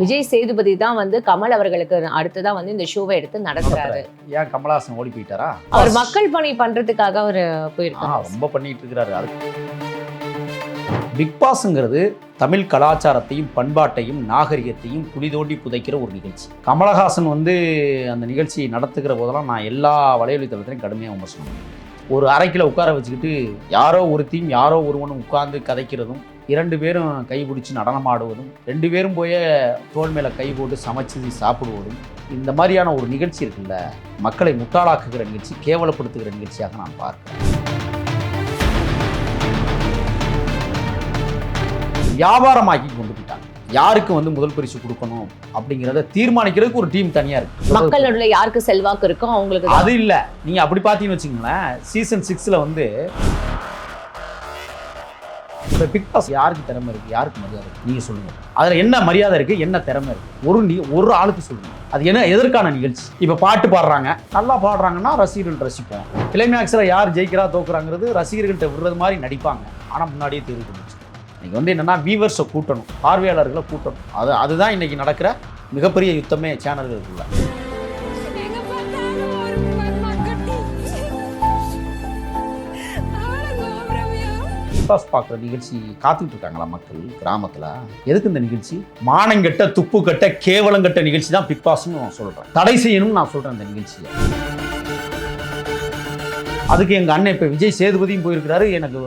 விஜய் சேதுபதி தான் வந்து கமல் அவர்களுக்கு அடுத்ததா வந்து இந்த ஷோவை எடுத்து நடத்துறாரு. ஏன் கமலஹாசன் ஓடி போயிட்டாரா? அவர் மக்கள் பணி பண்றதுக்காக அவர் போயிருக்காரு. ரொம்ப பண்ணிட்டு இருக்கிறாரு. அது பிக் பாஸ்ங்கிறது தமிழ் கலாச்சாரத்தையும் பண்பாட்டையும் நாகரிகத்தையும் குழி தோண்டி புதைக்கிற ஒரு நிகழ்ச்சி. கமலஹாசன் வந்து அந்த நிகழ்ச்சியை நடத்துகிற போதெல்லாம் நான் எல்லா வலையொலி தளத்திலையும் கடுமையாக விமர்சனம் ஒரு அரைக்கில் உட்கார வச்சுக்கிட்டு யாரோ ஒருத்தையும் யாரோ ஒருவனும் உட்கார்ந்து கதைக்கிறதும் இரண்டு பேரும் கை பிடிச்சி நடனமாடுவதும் ரெண்டு பேரும் போய் தோல் மேலே கை போட்டு சமைச்சு சாப்பிடுவதும் இந்த மாதிரியான ஒரு நிகழ்ச்சி இருக்குல்ல மக்களை முட்டாளாக்குகிற நிகழ்ச்சி கேவலப்படுத்துகிற நிகழ்ச்சியாக நான் பார்க்கிறேன். வியாபாரமாக்கி கொண்டு போயிட்டாங்க. யாருக்கு வந்து முதல் பரிசு கொடுக்கணும் அப்படிங்கிறத தீர்மானிக்கிறதுக்கு ஒரு டீம் தனியா இருக்கு. மக்கள் நடுவுல யாருக்கு செல்வாக்கு இருக்கோ அவங்களுக்கு. அது இல்ல. நீங்க அப்படி பார்த்தீங்கன்னு வச்சுக்கோங்களேன் சீசன் சிக்ஸ்ல வந்து இப்போ பிக் பாஸ் யாருக்கு திறமை இருக்கு? யாருக்கு மரியாதை இருக்கு? நீங்க சொல்லுங்க. அதுல என்ன மரியாதை இருக்கு? என்ன திறமை இருக்கு? ஒரு நீ ஒரு ஆளுக்கு சொல்லுங்க. அது என்ன எதற்கான நிகழ்ச்சி? இப்போ பாட்டு பாடுறாங்க. நல்லா பாடுறாங்கன்னா ரசிகர்கள் ரசிப்போம். கிளைமேக்ஸில் யார் ஜெயிக்கிறா தோக்குறாங்கிறது ரசிகர்கள்ட்ட விடுறது மாதிரி நடிப்பாங்க. ஆனால் முன்னாடியே தெரிவு பண்ணிச்சு வந்து என்னன்னா வியூவர்ஸை கூட்டணும். பார்வையாளர்களை கூட்டணும். அது அதுதான் இன்னைக்கு நடக்கிற மிகப்பெரிய யுத்தமே சேனல்களுக்குள்ள பிக் பாஸ் பார்க்குற நிகழ்ச்சி காத்துக்கிட்டு இருக்காங்களா மக்கள் கிராமத்தில்? எதுக்கு இந்த நிகழ்ச்சி? மானங்கெட்ட துப்பு கட்ட கேவலங்கட்ட நிகழ்ச்சி தான் பிக் பாஸ்ன்னு நான் சொல்கிறேன் தடை செய்யணும்னு நான் சொல்கிறேன் இந்த நிகழ்ச்சியை. அதுக்கு எங்கள் அண்ணன் இப்போ விஜய் சேதுபதியும் போயிருக்கிறாரு. எனக்கு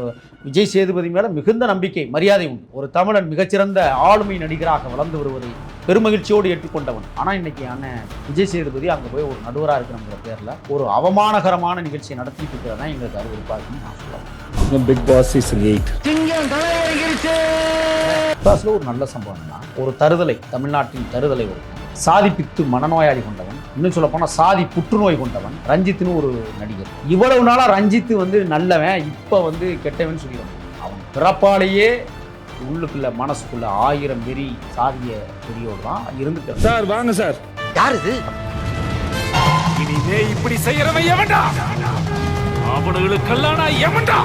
விஜய் சேதுபதி மேலே மிகுந்த நம்பிக்கை மரியாதை உண்டு. ஒரு தமிழன் மிகச்சிறந்த ஆளுமை நடிகராக வளர்ந்து வருவதை பெருமகிழ்ச்சியோடு ஏற்றுக்கொண்டவன். ஆனால் இன்னைக்கு அண்ணன் விஜய் சேதுபதி அங்கே போய் ஒரு நடுவராக இருக்கிறங்கிற பேரில் ஒரு அவமானகரமான நிகழ்ச்சியை நடத்திட்டு இருக்கிறதா எங்களுக்கு அறுவருப்பாக இருக்குன்னு நான் சொல்லுவேன் பிக் பாஸ் சீசன் எயிட் பிகாஸ்ல ஒரு நல்ல சம்பவம் தான் ஒரு தருதலை தமிழ்நாட்டின் தருதலை ஒரு சாதி பித்து மனநோயாளி கொண்டவன் இன்னும் சொல்ல போனால் சாதி புற்றுநோய் கொண்டவன் ரஞ்சித்னு ஒரு நடிகர். இவ்வளவு நாளா ரஞ்சித் வந்து நல்லவன் இப்போ வந்து கெட்டவன் சொல்லிடுவான் அவன் பிறப்பாலேயே உள்ளுக்குள்ள மனசுக்குள்ள ஆயிரம் வெறி சாதிய வெறியோடு தான் இருந்துட்டு சார் வாங்க சார். இனிமே இப்படி செய்யறவன் எவன்டா? அவனுங்களுக்கெல்லாம் நான் எவன்டா?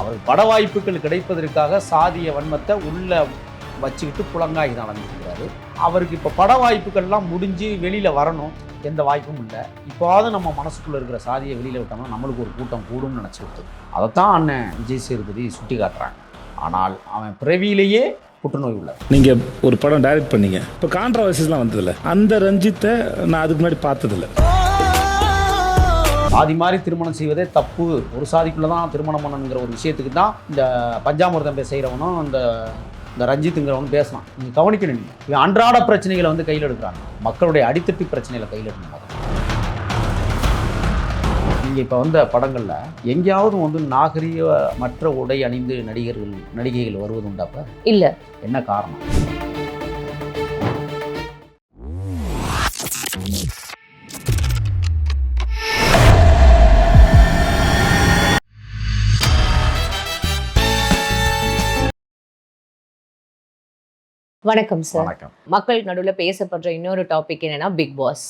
அவர் பட வாய்ப்புகள் கிடைப்பதற்காக சாதிய வன்மத்தை உள்ள வச்சுக்கிட்டு புலங்காய் நடந்துருக்கிறாரு அவருக்கு இப்போ பட வாய்ப்புகள்லாம் முடிஞ்சு வெளியில் வரணும் எந்த வாய்ப்பும் இல்லை. இப்போவாவது நம்ம மனசுக்குள்ளே இருக்கிற சாதியை வெளியில் விட்டோம்னா நம்மளுக்கு ஒரு கூட்டம் கூடும்னு நினச்சி விட்டு அதைத்தான் அண்ணன் விஜய் சேதுபதி சுட்டி காட்டுறாங்க ஆனால் அவன் பிறவியிலேயே புற்றுநோய் உள்ள நீங்க ஒரு படம் டைரக்ட் பண்ணீங்க. இப்போ கான்ட்ரவர்சிஸ்லாம் வந்ததில்ல. அந்த ரஞ்சித்தை நான் அதுக்கு முன்னாடி பார்த்ததில்ல. சாதி மாதிரி திருமணம் செய்வதே தப்பு. ஒரு சாதிக்குள்ளே தான் திருமணம் பண்ணணுங்கிற ஒரு விஷயத்துக்கு தான் இந்த பஞ்சாமிர்தம் செய்கிறவனும் இந்த இந்த ரஞ்சித்துங்கிறவனும் பேசலாம் நீங்கள் கவனிக்கணும் நீங்கள் இவன் அன்றாட பிரச்சனைகளை வந்து கையில் எடுக்கிறாங்க மக்களுடைய அடித்தட்டு பிரச்சனைகளை கையில் எடுக்கணும். நீங்கள் இப்போ வந்த படங்களில் எங்கேயாவது வந்து நாகரிக மற்ற உடை அணிந்து நடிகர்கள் நடிகைகள் வருவது உண்டாப்ப இல்ல. என்ன காரணம்? வணக்கம் சார் மக்கள் நடுவுல பேசப்படுற இன்னொரு டாபிக் என்னன்னா பிக் பாஸ்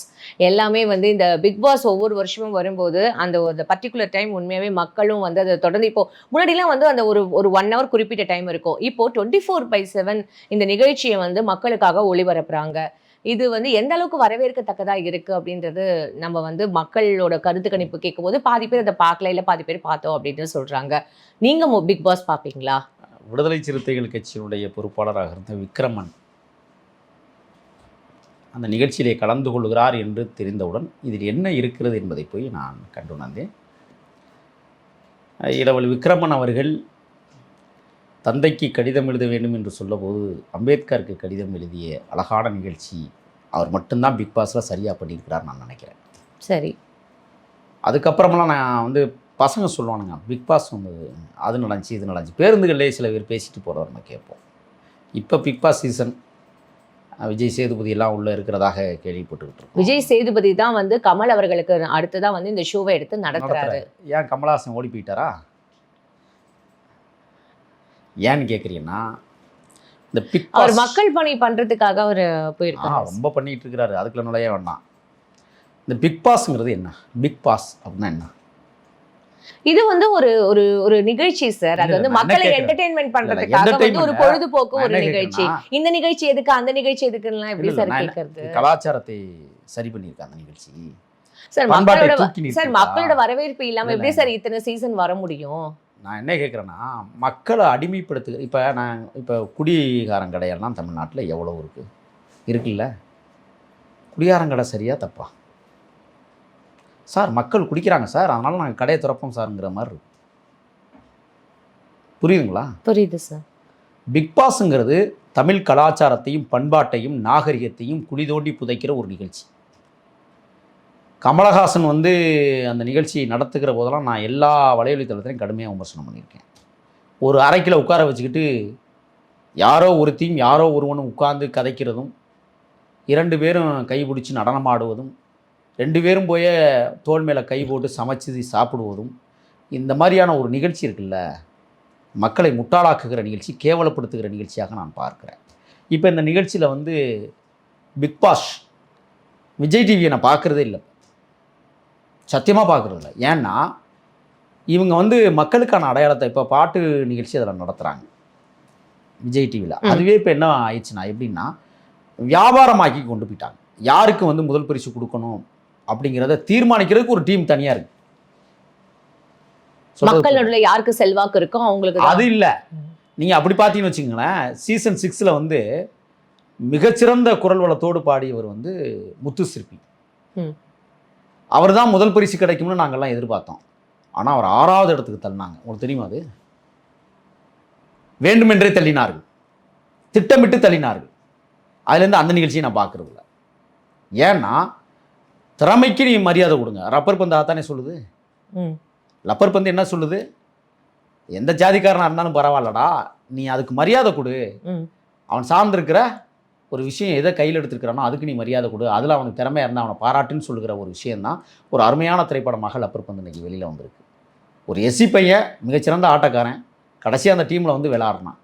எல்லாமே வந்து இந்த பிக் பாஸ் ஒவ்வொரு வருஷமும் வரும்போது அந்த ஒரு பர்டிகுலர் டைம் உண்மையாவே மக்களும் வந்து அதை தொடர்ந்து இப்போ முன்னாடிலாம் வந்து அந்த ஒரு ஒரு ஒன் ஹவர் குறிப்பிட்ட டைம் இருக்கும். இப்போ டுவெண்ட்டி ஃபோர் பை செவன் இந்த நிகழ்ச்சியை வந்து மக்களுக்காக ஒளிபரப்புறாங்க. இது வந்து எந்த அளவுக்கு வரவேற்கத்தக்கதா இருக்கு அப்படின்றது நம்ம வந்து மக்களோட கருத்து கணிப்பு கேட்கும்போது பாதி பேர் அதை பார்க்கல இல்லை பாதி பேர் பார்த்தோம் அப்படின்னு சொல்றாங்க. நீங்க பிக் பாஸ் பார்ப்பீங்களா? விடுதலை சிறுத்தைகள் கட்சியினுடைய பொறுப்பாளராக இருந்த விக்ரமன் அந்த நிகழ்ச்சியிலே கலந்து கொள்கிறார் என்று தெரிந்தவுடன் இதில் என்ன இருக்கிறது என்பதை போய் நான் கண்டுணர்ந்தேன் இரவல் விக்ரமன் அவர்கள் தந்தைக்கு கடிதம் எழுத வேண்டும் என்று சொல்லபோது அம்பேத்கருக்கு கடிதம் எழுதிய அழகான நிகழ்ச்சி அவர் மட்டும்தான் பிக் பாஸில் சரியாக பண்ணியிருக்கிறார் நான் நினைக்கிறேன். சரி. அதுக்கப்புறமெல்லாம் நான் வந்து பசங்க சொல்லுவானுங்க பிக் பாஸ் வந்து அது நடந்துச்சு இது நடந்துச்சு. பேருந்துகளிலே சில பேர் பேசிட்டு போகிறத நம்ம கேட்போம். இப்போ Bigg Boss season Vijay Sethupathi எல்லாம் உள்ளே இருக்கிறதாக கேள்விப்பட்டுக்கிட்டு இருக்கோம். விஜய் சேதுபதி தான் வந்து கமல் அவர்களுக்கு அடுத்ததா வந்து இந்த ஷோவை எடுத்து நடத்துறாரு. ஏன் கமலஹாசன் ஓடி போயிட்டாரா? ஏன்னு கேட்குறீங்கன்னா இந்த பிக் அவர் மக்கள் பணி பண்றதுக்காக அவர் போயிருக்காரு. ரொம்ப பண்ணிட்டு இருக்கிறாரு. அதுக்குள்ள நுழைய வேண்டாம். இந்த பிக் பாஸ்ங்கிறது என்ன? பிக் பாஸ் அப்படின்னா என்ன? இது வந்து ஒரு ஒரு ஒரு நிகழ்ச்சி சார் அது வந்து மக்களை? என்டர்டெயின்மெண்ட் பண்றதுக்காக வந்து ஒரு பொழுதுபோக்கு ஒரு நிகழ்ச்சி. இந்த நிகழ்ச்சி எதுக்கு அந்த நிகழ்ச்சி எதுக்குலாம் எப்படி சார் கேக்குறது? கலாச்சாரத்தை சரி பண்ணியிருக்கா அந்த நிகழ்ச்சி. சார் மக்களோட சார். மக்களோட வரவேற்பு இல்லாம இல்ல, எப்படி. சார் இத்தனை சீசன் வர முடியும்? நான் என்ன கேட்குறேன்னா மக்களை அடிமைப்படுத்து இப்போ நான் இப்போ குடிகாரன் கடையெல்லாம் தமிழ்நாட்டில் எவ்வளோ இருக்குது இருக்குல்ல? குடிகாரங்கடை சரியா தப்பா? சார் மக்கள் குடிக்கிறாங்க சார். அதனால நாங்கள் கடையை திறப்போம் சார்ங்கிற மாதிரி இருக்கு புரியுதுங்களா? புரியுது சார். பிக் பாஸுங்கிறது தமிழ் கலாச்சாரத்தையும் பண்பாட்டையும் நாகரிகத்தையும் குழி தோண்டி புதைக்கிற ஒரு நிகழ்ச்சி. கமலஹாசன் வந்து அந்த நிகழ்ச்சியை நடத்துகிற போதெல்லாம் நான் எல்லா வலையொலி தளத்திலையும் கடுமையாக விமர்சனம் பண்ணியிருக்கேன். ஒரு அறைக்கில் உட்கார வச்சுக்கிட்டு யாரோ ஒருத்தையும் யாரோ ஒருவனும் உட்கார்ந்து கதைக்கிறதும் இரண்டு பேரும் கை பிடிச்சி நடனமாடுவதும் ரெண்டு பேரும் போய் தோல் மேலே கை போட்டு சமைச்சு சாப்பிடுவதும் இந்த மாதிரியான ஒரு நிகழ்ச்சி இருக்குல்ல மக்களை முட்டாளாக்குகிற நிகழ்ச்சி கேவலப்படுத்துகிற நிகழ்ச்சியாக நான் பார்க்குறேன். இப்போ இந்த நிகழ்ச்சியில் வந்து பிக் பாஸ் விஜய் டிவியை நான் பார்க்குறதே இல்லை. சத்தியமாக பார்க்குறது இல்லை ஏன்னா இவங்க வந்து மக்களுக்கான அடையாளத்தை இப்போ பாட்டு நிகழ்ச்சி அதில் நடத்துகிறாங்க விஜய் டிவியில். அதுவே இப்போ என்ன ஆயிடுச்சுன்னா எப்படின்னா வியாபாரமாக்கி கொண்டு போயிட்டாங்க. யாருக்கு வந்து முதல் பரிசு கொடுக்கணும்? அப்படிங்கிறத தீர்மானிக்கிறதுக்கு ஒரு டீம் தனியாக இருக்கு? மக்களோட யாருக்கு செல்வாக்கு இருக்கோ அவங்களுக்கு. அது இல்லை. நீங்கள் அப்படி பார்த்தீங்கன்னு வச்சுங்களேன் சீசன் சிக்ஸில் வந்து மிகச்சிறந்த குரல் வளத்தோடு பாடியவர் வந்து முத்து சிற்பி. அவர் தான் முதல் பரிசு கிடைக்கும்னு நாங்கள்லாம் எதிர்பார்த்தோம் ஆனால் அவர் ஆறாவது இடத்துக்கு தள்ளினாங்க உங்களுக்கு தெரியுமா அது வேண்டுமென்றே தள்ளினார்கள் திட்டமிட்டு தள்ளினார்கள் அதுலேருந்து அந்த நிகழ்ச்சியை நான் பார்க்கறது இல்ல ஏன்னா திறமைக்கு நீ மரியாதை கொடுங்க. ரப்பர் பந்து அதானே சொல்லுது? ம். லப்பர் பந்து என்ன சொல்லுது? எந்த ஜாதிக்காரனாக இருந்தாலும் பரவாயில்லடா. நீ அதுக்கு மரியாதை கொடு. அவன் சார்ந்திருக்கிற ஒரு விஷயம் எதை கையில் எடுத்துருக்கிறானோ அதுக்கு நீ மரியாதை கொடு. அதில் அவனுக்கு திறமையாக இருந்தால் அவனை பாராட்டுன்னு சொல்லுகிற ஒரு விஷயந்தான் ஒரு அருமையான திரைப்படமாக லப்பர் பந்து இன்னைக்கு வெளியில் வந்திருக்கு. ஒரு எஸ்சி பையன் மிகச்சிறந்த ஆட்டக்காரன் கடைசியாக அந்த டீமில் வந்து விளாட்றான்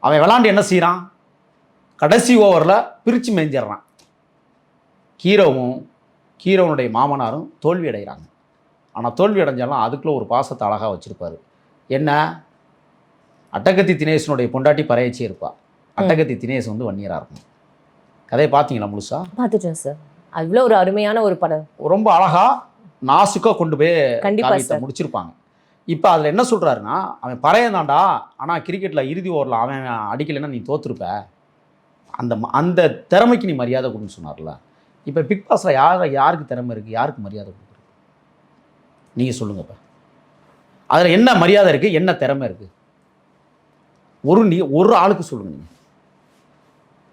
அவன் விளாண்டு என்ன செய்கிறான் கடைசி ஓவரில் பிரித்து மேய்ஞ்சிடுறான் ஹீரோவும் ஹீரோனுடைய மாமனாரும் தோல்வி அடைகிறாங்க. ஆனால் தோல்வி அடைஞ்சாலும் அதுக்குள்ளே ஒரு பாசத்தை அழகாக வச்சுருப்பாரு. என்ன? அட்டகத்தி தினேசனுடைய பொண்டாட்டி பறையச்சி இருப்பா. அட்டகத்தி தினேஷ் வந்து வன்னியராக இருக்கும். கதையை பார்த்தீங்களா முழுசா? பார்த்துட்டேன் சார். அவ்வளோ ஒரு அருமையான ஒரு படம். ரொம்ப அழகா நாசுக்காக கொண்டு போய் கண்டிப்பா காவியத்தை சார். முடிச்சிருப்பாங்க. இப்போ அதில் என்ன சொல்கிறாருன்னா அவன் பறையன் தான்டா ஆனால் கிரிக்கெட்டில் இறுதி ஓவரில் அவன் அடிக்கலைன்னா நீ தோத்துருப்ப. அந்த அந்த திறமைக்கு நீ மரியாதை கொடுன்னு சொன்னார்ல. இப்போ பிக் பாஸில் யார் யாருக்கு திறமை இருக்குது யாருக்கு மரியாதை கொடுக்குறது? நீங்கள் சொல்லுங்க இப்போ அதில் என்ன மரியாதை இருக்குது என்ன திறமை இருக்குது ஒரு நீ ஒரு ஆளுக்கு சொல்லுங்க நீங்கள்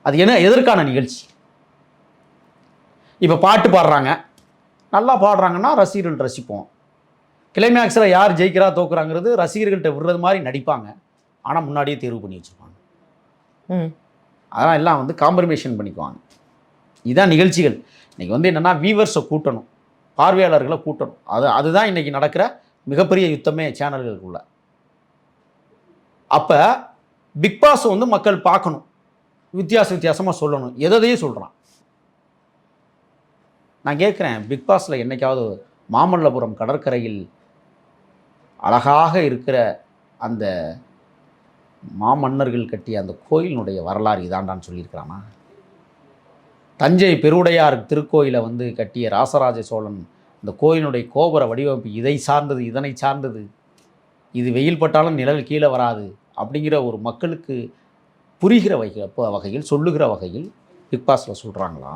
அது என்ன எதற்கான நிகழ்ச்சி? இப்போ பாட்டு பாடுறாங்க. நல்லா பாடுறாங்கன்னா ரசிகர்கள் ரசிப்போம். கிளைமேக்ஸில் யார் ஜெயிக்கிறா தோக்குறாங்கிறது ரசிகர்கள்ட்ட விடுறது மாதிரி நடிப்பாங்க. ஆனால் முன்னாடியே தேர்வு பண்ணி வச்சுருப்பாங்க. அதெல்லாம் எல்லாம் வந்து காம்ப்ரமைஷன் பண்ணிக்குவாங்க. இதுதான் நிகழ்ச்சிகள். இன்றைக்கி வந்து என்னென்னா வீவர்ஸை கூட்டணும். பார்வையாளர்களை கூட்டணும். அது அதுதான் இன்றைக்கி நடக்கிற மிகப்பெரிய யுத்தமே சேனல்களுக்குள்ள. அப்போ பிக் பாஸ் வந்து மக்கள் பார்க்கணும். வித்தியாச வித்தியாசமாக சொல்லணும். எதையும் சொல்கிறான் நான் கேட்குறேன் பிக் பாஸில் என்னைக்காவது மாமல்லபுரம் கடற்கரையில் அழகாக இருக்கிற அந்த மாமன்னர்கள் கட்டிய அந்த கோயிலினுடைய வரலாறு இதாண்டான்னு சொல்லியிருக்கிறானா? தஞ்சை பெருவுடையார் திருக்கோயிலை வந்து கட்டிய ராசராஜ சோழன் இந்த கோயிலினுடைய கோபுர வடிவமைப்பு இதை சார்ந்தது இதனை சார்ந்தது. இது வெயில் பட்டாலும் நிழல் கீழே வராது அப்படிங்கிற ஒரு மக்களுக்கு புரிகிற வகை வகையில் சொல்லுகிற வகையில் பிக் பாஸில் சொல்கிறாங்களா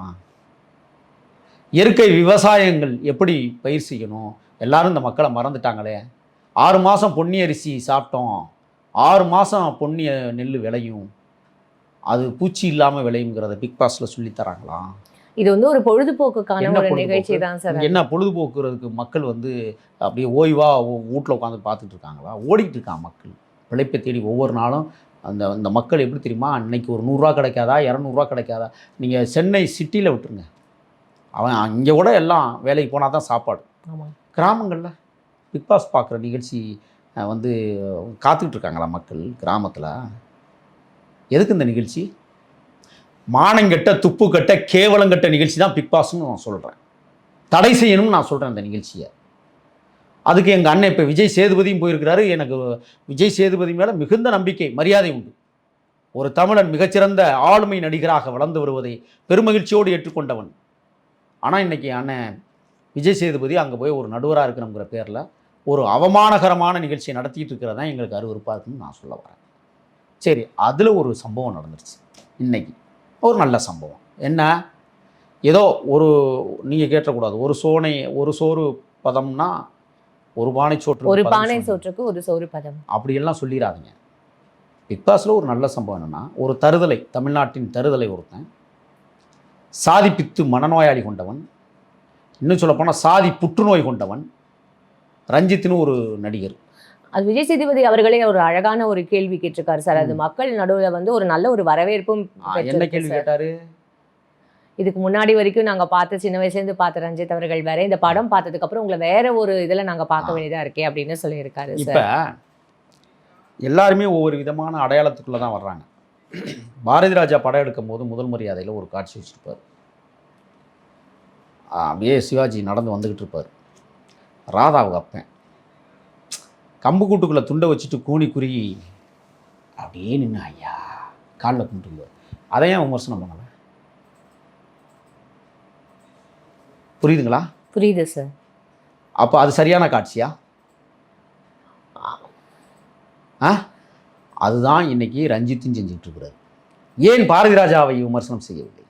இயற்கை விவசாயங்கள் எப்படி பயிர் செய்யணும்? எல்லாரும் இந்த மக்களை மறந்துட்டாங்களே. ஆறு மாதம் பொன்னி அரிசி சாப்பிட்டோம். ஆறு மாதம் பொன்னிய நெல் விளையும். அது பூச்சி இல்லாமல் விளையுங்கிறத பிக் பாஸில் சொல்லித் தராங்களா? இது வந்து ஒரு பொழுதுபோக்குக்கான ஒரு? நிகழ்ச்சி தான் சார் என்ன பொழுதுபோக்குறதுக்கு மக்கள் வந்து அப்படியே ஓய்வாக வீட்டில் உட்காந்து பார்த்துட்டு இருக்காங்களா? ஓடிட்டு இருக்காங்க மக்கள். பிழைப்பை தேடி ஒவ்வொரு நாளும் அந்த அந்த மக்கள் எப்படி தெரியுமா? இன்னைக்கு ஒரு நூறுரூவா கிடைக்காதா? இரநூறுவா கிடைக்காதா? நீங்கள் சென்னை சிட்டியில் விட்டுருங்க. அவன் அங்கே கூட எல்லாம் வேலைக்கு போனால் தான் சாப்பாடு. ஆமாம் கிராமங்களில் பிக் பாஸ் பார்க்குற நிகழ்ச்சி வந்து காத்துக்கிட்டு இருக்காங்களா மக்கள் கிராமத்தில்? எதுக்கு இந்த நிகழ்ச்சி? மானங்கெட்ட துப்பு கட்ட கேவலங்கட்ட நிகழ்ச்சி தான் பிக் பாஸ்ன்னு நான் சொல்கிறேன் தடை செய்யணும்னு நான் சொல்கிறேன் இந்த நிகழ்ச்சியை. அதுக்கு எங்கள் அண்ணன் இப்போ விஜய் சேதுபதியும் போயிருக்கிறாரு. எனக்கு விஜய் சேதுபதி மேலே மிகுந்த நம்பிக்கை மரியாதை உண்டு. ஒரு தமிழன் மிகச்சிறந்த ஆளுமை நடிகராக வளர்ந்து வருவதை பெருமகிழ்ச்சியோடு ஏற்றுக்கொண்டவன். ஆனால் இன்னைக்கு அண்ணன் விஜய் சேதுபதி அங்கே போய் ஒரு நடுவராக இருக்கணுங்கிற பேரில் ஒரு அவமானகரமான நிகழ்ச்சியை நடத்திட்டு இருக்கிறதான் எங்களுக்கு அருவறுப்பாக இருக்குன்னு நான் சொல்ல வரேன். சரி அதில் ஒரு சம்பவம் நடந்துருச்சு இன்னைக்கு. ஒரு நல்ல சம்பவம். என்ன? ஏதோ ஒரு நீங்கள் கேட்டக்கூடாது. ஒரு சோனை ஒரு சோறு பதம்னா ஒரு பானை சோற்று ஒரு பானை. சோற்றுக்கு ஒரு சோறு பதம். அப்படியெல்லாம் சொல்லிடாதீங்க பிக் பாஸில் ஒரு நல்ல சம்பவம் என்னென்னா ஒரு தருதலை தமிழ்நாட்டின் தருதலை ஒருத்தன் சாதி பித்து மனநோயாளி கொண்டவன் இன்னும் சொல்லப்போனால் சாதி புற்றுநோய் கொண்டவன் ரஞ்சித்னு ஒரு நடிகர். அது விஜய் சேதுபதி அவர்களே ஒரு அழகான ஒரு கேள்வி கேட்டிருக்காரு சார். அது மக்கள் நடுவுல வந்து ஒரு நல்ல ஒரு வரவேற்பும் என்ன கேள்வி. கேட்டாரு? இதுக்கு முன்னாடி வரைக்கும் நாங்க பார்த்த சின்ன வயசுல இருந்து பார்த்த ரஞ்சித் அவர்கள் வேற இந்த படம் பார்த்ததுக்கு அப்புறம் உங்களை வேற ஒரு இதுல நாங்க பார்க்க ஆ. வேண்டியதா இருக்கே அப்படின்னு சொல்லியிருக்காரு இப்போ சார். எல்லாருமே ஒவ்வொரு விதமான அடையாளத்துக்குள்ளே தான் வர்றாங்க. பாரதி ராஜா படம் எடுக்கும் போது முதல் மரியாதையில் ஒரு காட்சி வச்சுருப்பார். அப்படியே சிவாஜி நடந்து வந்துக்கிட்டு இருப்பார். ராதாவுக்கு அப்பேன். கம்பு கூட்டுக்குள்ளே துண்டை வச்சுட்டு கூனி குறுகி அப்படியே நின்று ஐயா காலில் கும்பிட்டுருவார் அதை ஏன் விமர்சனம் பண்ணல? புரியுதுங்களா? புரியுது சார். அப்போ அது சரியான காட்சியா? ஆ? அதுதான் இன்னைக்கு ரஞ்சித்தும் செஞ்சுட்டு இருக்கிறார். ஏன் பாரதி ராஜாவை விமர்சனம் செய்யவில்லை?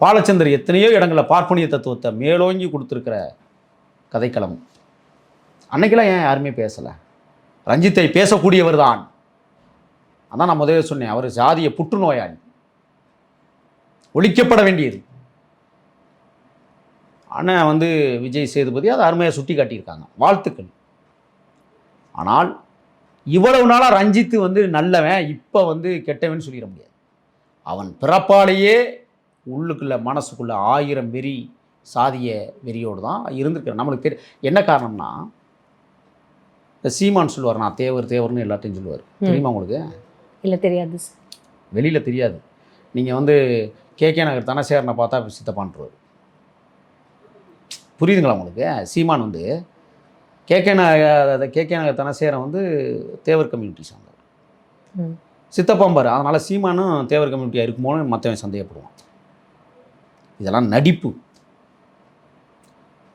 பாலச்சந்தர் எத்தனையோ இடங்களில் பார்ப்பனிய தத்துவத்தை மேலோங்கி கொடுத்துருக்கிற கதைக்களம். அன்னைக்கெல்லாம் ஏன் யாருமே பேசலை? ரஞ்சித்தை பேசக்கூடியவர் தான். அதான் நான் முதல்ல சொன்னேன் அவர் ஜாதிய புற்றுநோயாளி. ஒழிக்கப்பட வேண்டியது. அண்ணன் வந்து விஜய் சேதுபதி அதை அருமையாக சுட்டி காட்டியிருக்காங்க. வாழ்த்துக்கள். ஆனால் இவ்வளவு நாளாக ரஞ்சித்து வந்து நல்லவன் இப்போ வந்து கெட்டவன் சொல்லிட முடியாது. அவன் பிறப்பாலேயே உள்ளுக்குள்ள மனசுக்குள்ள ஆயிரம் வெறி சாதிய வெறியோடு தான் இருந்திருக்கிறான். நம்மளுக்கு தெரிய என்ன காரணம்னா சீமான் சொல்லுவார் நான் தேவர் தேவர்னு எல்லாத்தையும் சொல்லுவார். தெரியுமா உங்களுக்கு? இல்ல தெரியாது வெளியில் தெரியாது. நீங்கள் வந்து கேகே நகர் தனசேரனை பார்த்தா சித்தப்பான்றார் புரியுதுங்களா உங்களுக்கு? சீமான் வந்து கேகே நகர் கேகே நகர் தனசேரன் வந்து தேவர் கம்யூனிட்டி சார்ந்தவர். சித்தப்பாம்பார் அதனால் சீமானும் தேவர் கம்யூனிட்டியாக இருக்குமோன்னு மற்றவன் சந்தேகப்படுவான். இதெல்லாம் நடிப்பு.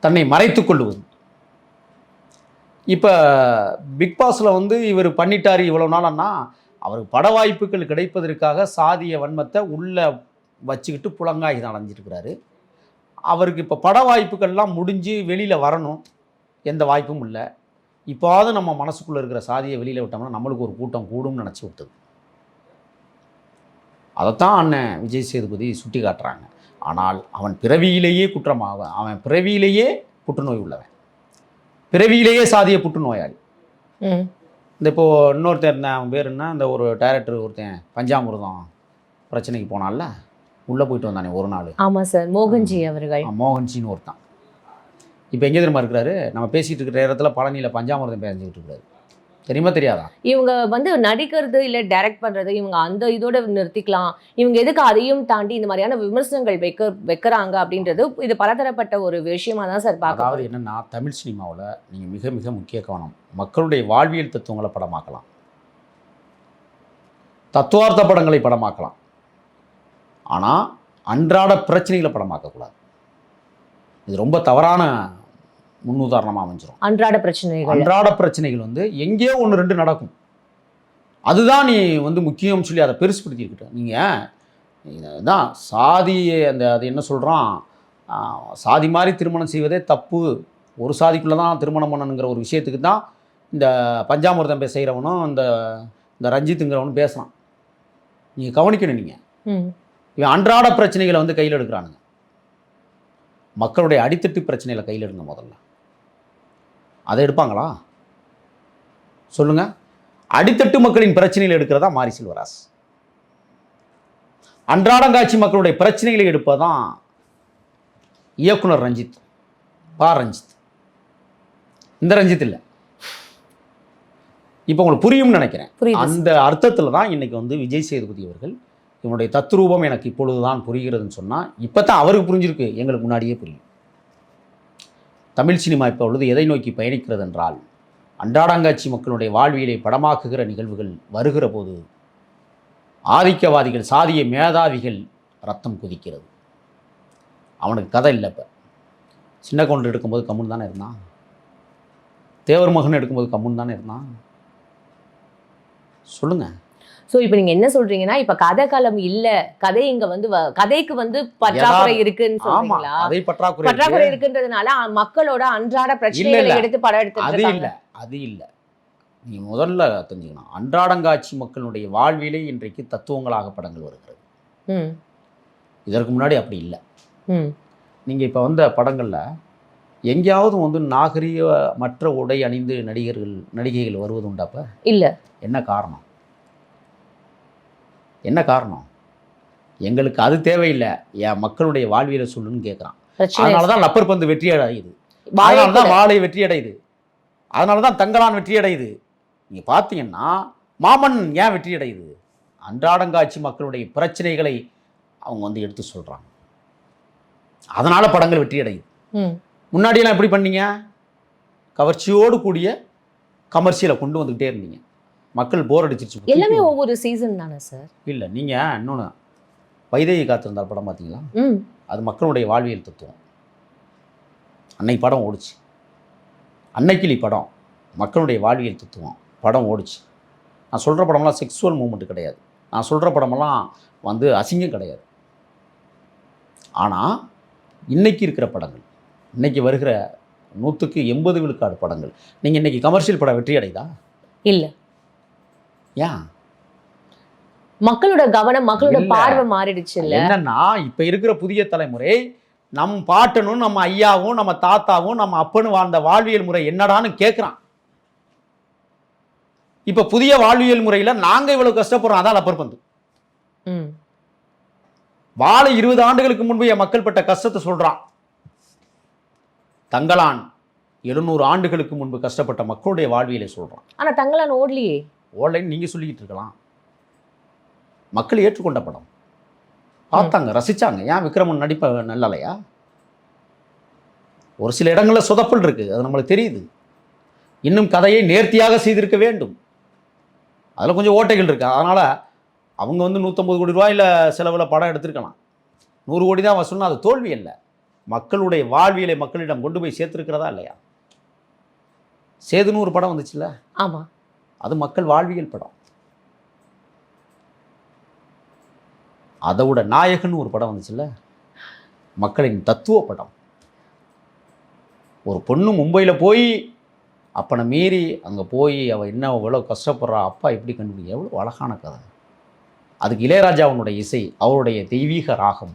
தன்னை மறைத்துக் கொள்ளுவது. இப்போ பிக் பாஸில் வந்து இவர் பண்ணிட்டார் இவ்வளோ நாளன்னா அவருக்கு பட வாய்ப்புகள் கிடைப்பதற்காக சாதிய வன்மத்தை உள்ளே வச்சுக்கிட்டு புலங்காகி தான் அடைஞ்சிருக்கிறாரு அவருக்கு இப்போ பட வாய்ப்புகள்லாம் முடிஞ்சு வெளியில் வரணும் எந்த வாய்ப்பும் இல்லை. இப்போவாவது நம்ம மனசுக்குள்ளே இருக்கிற சாதியை வெளியில் விட்டோம்னா நம்மளுக்கு ஒரு கூட்டம் கூடும்னு நினச்சி விட்டது. அதைத்தான் அண்ணன் விஜய் சேதுபதி சுட்டி காட்டுறாங்க ஆனால் அவன் பிறவியிலேயே குற்றமாக அவன் பிறவியிலேயே புற்றுநோய் உள்ளவன். பிறவியிலேயே சாதிய புற்றுநோயாளி. ம். இந்த இப்போ இன்னொருத்தன் இருந்தான் அவன் பேர் என்ன? இந்த ஒரு டைரக்டர் ஒருத்தன் பஞ்சாமிர்தம் பிரச்சனைக்கு போனான்ல? உள்ளே போயிட்டு வந்தானே ஒரு நாள். ஆமா சார் மோகன்ஜி அவர்கள். மோகன்ஜின்னு ஒருத்தன். இப்போ எங்கே தெரியுமா இருக்கிறாரு? நம்ம பேசிகிட்டு இருக்கிற இடத்துல பழனியில் பஞ்சாமிர்தம் பேஞ்சிக்கிட்டு இருக்காரு தெரியுமா தெரியாதா? இவங்க வந்து நடிக்கிறது இல்ல டைரக்ட் பண்றது இவங்க அந்த இதோட நிறுத்திக்கலாம். இவங்க எதுக்கு அதையும் தாண்டி இந்த மாதிரியான விமர்சனங்கள் வைக்க வைக்கிறாங்க அப்படின்றது இது பலதரப்பட்ட ஒரு விஷயமா தான் சார் பார்க்க அதாவது என்னென்னா தமிழ் சினிமாவில் நீங்கள் மிக மிக முக்கிய கவனம். மக்களுடைய வாழ்வியல் தத்துவங்களை படமாக்கலாம். தத்துவார்த்த படங்களை படமாக்கலாம். ஆனால் அன்றாட பிரச்சனைகளை படமாக்கக்கூடாது இது ரொம்ப தவறான முன்னுதாரணமாக அமைஞ்சிரும். அன்றாட பிரச்சனைகள். அன்றாட பிரச்சனைகள் வந்து எங்கேயோ ஒன்று ரெண்டு நடக்கும். அதுதான் நீ வந்து முக்கியம்னு சொல்லி அதை பெருசுப்படுத்திக்கிட்ட நீங்கள் தான் சாதி அந்த அது என்ன சொல்கிறான் சாதி மாதிரி திருமணம் செய்வதே தப்பு. ஒரு சாதிக்குள்ளே தான் திருமணம் பண்ணணுங்கிற ஒரு விஷயத்துக்கு தான் இந்த பஞ்சாமிர்தம் செய்கிறவனும் இந்த இந்த ரஞ்சித்துங்கிறவனும் பேசுகிறான் நீங்கள் கவனிக்கணும் நீங்கள் ம். இவன் அன்றாட பிரச்சனைகளை வந்து கையில் எடுக்கிறானுங்க. மக்களுடைய அடித்தட்டு பிரச்சனைகளை கையில் எடுங்க முதல்ல. அதை எடுப்பாங்களா? சொல்லுங்க. அடித்தட்டு மக்களின் பிரச்சனைகளை எடுக்கிறதா மாரி செல்வராஸ் அன்றாடங்காட்சி மக்களுடைய பிரச்சனைகளை எடுப்பதான் இயக்குனர் ரஞ்சித் பா ரஞ்சித். இந்த ரஞ்சித் இல்லை. இப்போ உங்களுக்கு புரியும்னு நினைக்கிறேன். அந்த அர்த்தத்தில் தான் இன்னைக்கு வந்து விஜய் சேதுபதி அவர்கள் இவனுடைய தத்ரூபம் எனக்கு இப்பொழுது தான் புரிகிறதுன்னு சொன்னால் இப்போ தான் அவருக்கு புரிஞ்சிருக்கு எங்களுக்கு முன்னாடியே புரியும். தமிழ் சினிமா உள்ளது எதை நோக்கி பயணிக்கிறது என்றால் அன்றாடங்காட்சி மக்களுடைய வாழ்வியலை படமாக்குகிற நிகழ்வுகள் வருகிற போது ஆதிக்கவாதிகள் சாதிய மேதாவிகள் ரத்தம் குதிக்கிறது. அவனுக்கு கதை இல்லை இப்போ. சின்ன கவுண்டர் எடுக்கும்போது கம்முன்னு தானே இருந்தான். தேவர் மகன் எடுக்கும்போது கம்முன்னு தானே இருந்தான். சொல்லுங்கள் சோ இப்போ நீங்க என்ன சொல்றீங்கன்னா இப்ப கதை காலம் இல்ல கதை இங்க வந்து கதைக்கு வந்து பற்றாக்குறை இருக்குன்னு சொல்றீங்களா? அதை பற்றாக்குறை பற்றாக்குறை இருக்கு. இருக்குன்றதுனால மக்களோட அன்றாட பிரச்சனைகளை. எடுத்து படம் அது எடுத்து இல்லை அது இல்லை. நீ முதல்ல தெரிஞ்சுக்கணும். அன்றாடங்காட்சி மக்களுடைய வாழ்விலே இன்றைக்கு தத்துவங்களாக படங்கள் வருகிறது. இதற்கு முன்னாடி அப்படி இல்லை. நீங்கள் இப்போ வந்த படங்களில் எங்கேயாவது வந்து நாகரிக மற்ற உடை அணிந்து நடிகர்கள் நடிகைகள் வருவது உண்டாப்ப இல்ல. என்ன காரணம்? என்ன காரணம்? எங்களுக்கு அது தேவையில்லை. என் மக்களுடைய வாழ்வியலை சொல்லுன்னு கேட்குறான். அதனால தான் லப்பர் பந்து வெற்றி அடையுது அதனால தான். வாழை வெற்றி அடையுது அதனால தான் தங்கலான் வெற்றி அடையுது நீங்கள் பார்த்தீங்கன்னா மாமன் ஏன் வெற்றி அடையுது அன்றாடங்காட்சி மக்களுடைய பிரச்சனைகளை அவங்க வந்து எடுத்து சொல்கிறாங்க அதனால படங்கள் வெற்றி அடையுது முன்னாடியெல்லாம் எப்படி பண்ணீங்க? கவர்ச்சியோடு கூடிய கமர்ஷியலை கொண்டு வந்துக்கிட்டே இருந்தீங்க. மக்கள் போர் அடிச்சிருச்சு. எல்லாமே ஒவ்வொரு சீசன் தானே சார் இல்லை நீங்கள் இன்னொன்று வைதேகி காத்திருந்தால் படம் பார்த்தீங்களா? அது மக்களுடைய வாழ்வியல் தத்துவம். அன்னைக்கு படம் ஓடுச்சு. அன்னைக்கிளி படம் மக்களுடைய வாழ்வியல் தத்துவம் படம் ஓடுச்சு. நான் சொல்கிற படமெல்லாம் செக்ஸுவல் மூமெண்ட் கிடையாது. நான் சொல்கிற படமெல்லாம் வந்து அசிங்கம் கிடையாது. ஆனால் இன்னைக்கு இருக்கிற படங்கள் இன்னைக்கு வருகிற நூற்றுக்கு எண்பது விழுக்காடு படங்கள் நீங்கள் இன்னைக்கு கமர்ஷியல் படம் வெற்றி அடையுதா இல்ல. ஏன் மக்களோட கவனம் மக்களோட. பார்வை மாறிடுச்சு இல்ல? என்னன்னா இப்ப இருக்கிற புதிய தலைமுறை நம் பாட்டனும் நம்ம ஐயாவும் நம்ம தாத்தாவும் நம்ம அப்பனும் வாழ்ந்த வாழ்வியல் முறை என்னடான்னு கேட்குறான் இப்ப புதிய வாழ்வியல் முறையில நாங்க இவ்வளவு கஷ்டப்படுறோம் அதான் லப்பர் பந்து. ம். வாழ இருபது ஆண்டுகளுக்கு முன்பு என் மக்கள் பட்ட கஷ்டத்தை சொல்றான். தங்கலான் எழுநூறு ஆண்டுகளுக்கு முன்பு கஷ்டப்பட்ட மக்களுடைய வாழ்வியலை சொல்றான். ஆனா தங்களான் ஓடலையே. ஓன்லைன் நீங்க சொல்லிக்கிட்டு இருக்கலாம். மக்கள் ஏற்றுக்கொண்ட படம். பார்த்தாங்க ரசிச்சாங்க. ஏன் விக்ரமன் நடிப்ப நல்லலையா? ஒரு சில இடங்களில் சொதப்பல் இருக்கு. அது நம்மளுக்கு தெரியுது. இன்னும் கதையை நேர்த்தியாக செய்திருக்க வேண்டும். அதில் கொஞ்சம் ஓட்டைகள் இருக்கு. அதனால அவங்க வந்து நூற்றம்பது கோடி ரூபாயில் செலவில் படம் எடுத்திருக்கலாம். நூறு கோடி தான் வசூல்னா அது தோல்வி இல்லை மக்களுடைய வாழ்வியலை மக்களிடம் கொண்டு போய் சேர்த்துருக்கிறதா இல்லையா? சேதுன்னு ஒரு படம் வந்துச்சுல்ல? ஆமா. அது மக்கள் வாழ்வியல் படம். அதை விட நாயகன் ஒரு படம் வந்துச்சுல்ல? மக்களின் தத்துவ படம். ஒரு பொண்ணு மும்பையில் போய் அப்பனை மீறி அங்கே போய் அவள் என்ன எவ்வளோ கஷ்டப்படுறா அப்பா எப்படி கண்டுபிடி எவ்வளோ அழகான கதை. அதுக்கு இளையராஜாவுடைய இசை அவருடைய தெய்வீக ராகம்.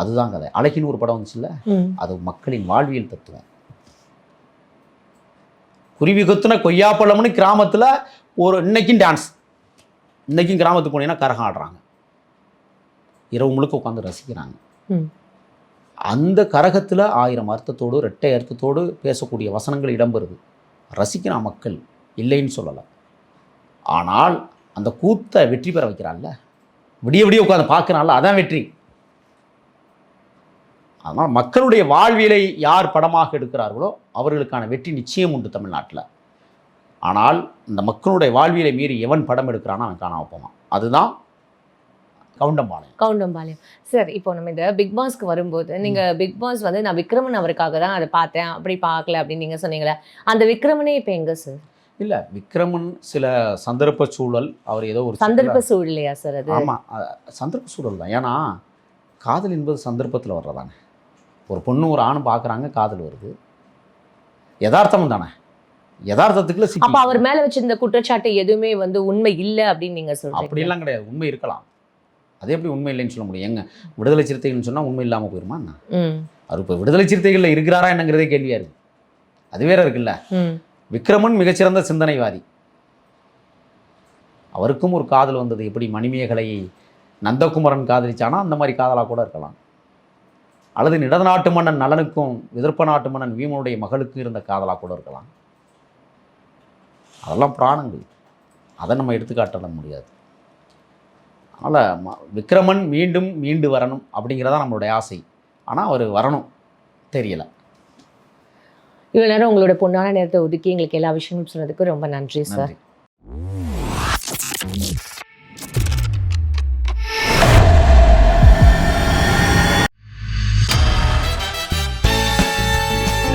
அதுதான் கதை. அழகின்னு ஒரு படம் வந்துச்சுல்ல? அது மக்களின் வாழ்வியல் தத்துவம். குருவி கொத்துன கொய்யாப்பழம்னு கிராமத்தில் ஒரு இன்னைக்கும் டான்ஸ் இன்னைக்கும் கிராமத்துக்கு போனீங்கன்னா கரகம் ஆடுறாங்க. இரவு முழுக்க உட்காந்து ரசிக்கிறாங்க. அந்த கரகத்தில் ஆயிரம் அர்த்தத்தோடு ரெட்டை அர்த்தத்தோடு பேசக்கூடிய வசனங்கள் இடம்பெறுது. ரசிக்கிறான் மக்கள் இல்லைன்னு சொல்லலை. ஆனால் அந்த கூத்தை வெற்றி பெற வைக்கிறான்ல விடிய விடிய உட்காந்து பார்க்கறான்ல அதான் வெற்றி. அதனால் மக்களுடைய வாழ்வியலை யார் படமாக எடுக்கிறார்களோ அவர்களுக்கான வெற்றி நிச்சயம் உண்டு தமிழ்நாட்டில். ஆனால் இந்த மக்களுடைய வாழ்வியலை மீறி எவன் படம் எடுக்கிறானோ அவன் காணாம போவான். அதுதான் கவுண்டம்பாளையம். கவுண்டம்பாளையம். சார் இப்போ நம்ம இந்த பிக் பாஸ்க்கு வரும்போது நீங்க பிக் பாஸ் வந்து நான் விக்ரமன் அவருக்காக தான் அதை பார்த்தேன் அப்படி பார்க்கல அப்படின்னு நீங்க சொன்னீங்களே அந்த விக்ரமனே இப்போ எங்க சார்? இல்லை விக்ரமன் சில சந்தர்ப்ப சூழல் அவர் ஏதோ ஒரு சந்தர்ப்ப சூழ்நிலையா சார் அது? ஆமாம் சந்தர்ப்ப சூழல் தான். ஏன்னா காதல் என்பது சந்தர்ப்பத்தில் வர்றதானே. ஒரு பொண்ணு ஒரு ஆணும் பார்க்குறாங்க காதல் வருது. யதார்த்தம் தானே? யதார்த்தத்துக்குள்ள அப்ப அவர் மேல வச்சிருந்த குற்றச்சாட்டு எதுவுமே வந்து உண்மை இல்ல அப்படின்னு நீங்க சொல்றீங்க. அப்படியெல்லாம் கிடையாது. உண்மை இருக்கலாம். அது எப்படி உண்மை இல்லைன்னு சொல்ல முடியும்? எங்க விடுதலை சிறுத்தைகள்னு சொன்னால் உண்மை இல்லாமல் போயிருமா என்ன? அவர் இப்போ விடுதலை சிறுத்தைகளில் இருக்கிறாரா என்னங்கிறதே கேள்வியாக இருக்குது அது வேற இருக்குல்ல. விக்ரமன் மிகச்சிறந்த சிந்தனைவாதி. அவருக்கும் ஒரு காதல் வந்தது. எப்படி மணிமேகலை நந்தகுமரன் காதலிச்சானா? அந்த மாதிரி காதலாக கூட இருக்கலாம். அல்லது நிடநாட்டு மன்னன் நலனுக்கும் விதர்ப்ப நாட்டு மன்னன் வீமனுடைய மகளுக்கும் இருந்த காதலாக கூட இருக்கலாம். அதெல்லாம் பிராணங்கள். அதை நம்ம எடுத்துக்காட்ட முடியாது. அதனால் விக்ரமன் மீண்டும் மீண்டு வரணும் அப்படிங்கிறதா நம்மளுடைய ஆசை. ஆனால் அவர் வரணும். தெரியல. இவ்வளோ நேரம் உங்களோட பொண்ணான நேரத்தை ஒதுக்கி எங்களுக்கு எல்லா விஷயங்களும் சொன்னதுக்கு ரொம்ப நன்றி சார்.